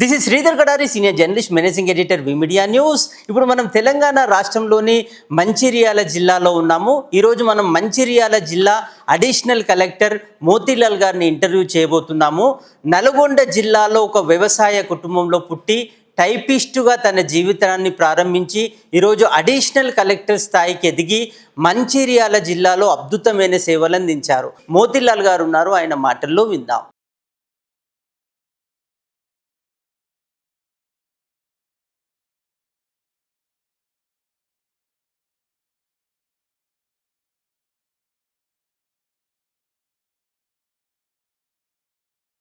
This is Sridhar Kadari senior journalist managing editor media news ఇప్పుడు మనం తెలంగాణ రాష్ట్రంలోని మంచిర్యాల జిల్లాలో ఉన్నాము. ఈరోజు మనం మంచిర్యాల జిల్లా అడిషనల్ కలెక్టర్ మోతీలాల్ గారిని ఇంటర్వ్యూ చేయబోతున్నాము. నల్గొండ జిల్లాలో ఒక వ్యవసాయ కుటుంబంలో పుట్టి టైపిస్టుగా తన జీవితాన్ని ప్రారంభించి ఈరోజు అడిషనల్ కలెక్టర్ స్థాయికి ఎదిగి మంచిర్యాల జిల్లాలో అద్భుతమైన సేవలు అందించారు. మోతీలాల్ గారు ఉన్నారు. ఆయన మాటల్లో విందాం.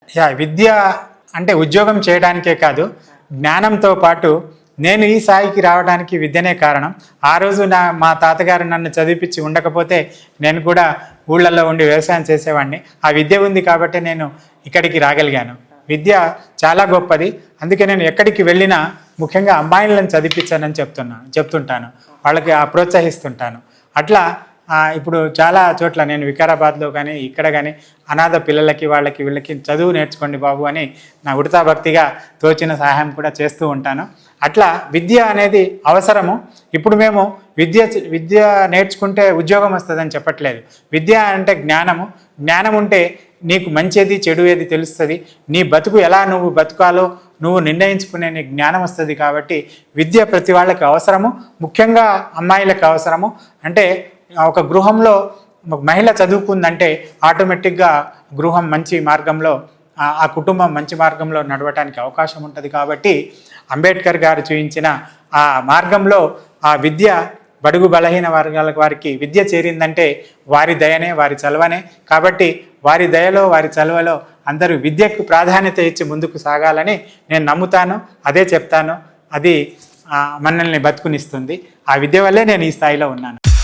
యా విద్య అంటే ఉద్యోగం చేయడానికే కాదు జ్ఞానంతో పాటు నేను ఈ స్థాయికి రావడానికి విద్యనే కారణం. ఆ రోజు నా మా తాతగారు నన్ను చదివిపించి ఉండకపోతే నేను కూడా ఊళ్ళల్లో ఉండి వ్యవసాయం చేసేవాడిని. ఆ విద్య ఉంది కాబట్టి నేను ఇక్కడికి రాగలిగాను. విద్య చాలా గొప్పది. అందుకే నేను ఎక్కడికి వెళ్ళినా ముఖ్యంగా అమ్మాయిలను చదివించానని చెప్తున్నాను చెప్తుంటాను. వాళ్ళకి ఆ ప్రోత్సహిస్తుంటాను. అట్లా ఇప్పుడు చాలా చోట్ల నేను వికారాబాద్లో కానీ ఇక్కడ కానీ అనాథ పిల్లలకి వాళ్ళకి వీళ్ళకి చదువు నేర్చుకోండి బాబు అని నా ఉడతా భక్తిగా తోచిన సహాయం కూడా చేస్తూ ఉంటాను. అట్లా విద్య అనేది అవసరము. ఇప్పుడు మేము విద్య విద్య నేర్చుకుంటే ఉద్యోగం వస్తుందని చెప్పట్లేదు. విద్య అంటే జ్ఞానము. జ్ఞానం ఉంటే నీకు మంచిది చెడు ఏది తెలుస్తుంది. నీ బతుకు ఎలా నువ్వు బతుకాలో నువ్వు నిర్ణయించుకునే నీ జ్ఞానం వస్తుంది కాబట్టి విద్య ప్రతి వాళ్ళకి అవసరము. ముఖ్యంగా అమ్మాయిలకు అవసరము. అంటే ఒక గృహంలో మహిళ చదువుకుందంటే ఆటోమేటిక్గా గృహం మంచి మార్గంలో ఆ- కుటుంబం మంచి మార్గంలో నడవటానికి అవకాశం ఉంటుంది కాబట్టి అంబేద్కర్ గారు చూపించిన ఆ మార్గంలో ఆ విద్య బడుగు బలహీన వర్గాల వారికి విద్య చేరిందంటే వారి దయనే వారి చలవనే. కాబట్టి వారి దయలో వారి చలవలో అందరూ విద్యకు ప్రాధాన్యత ఇచ్చి ముందుకు సాగాలని నేను నమ్ముతాను అదే చెప్తాను. అది మనల్ని బతుకునిస్తుంది. ఆ విద్య వల్లే నేను ఈ స్థాయిలో ఉన్నాను.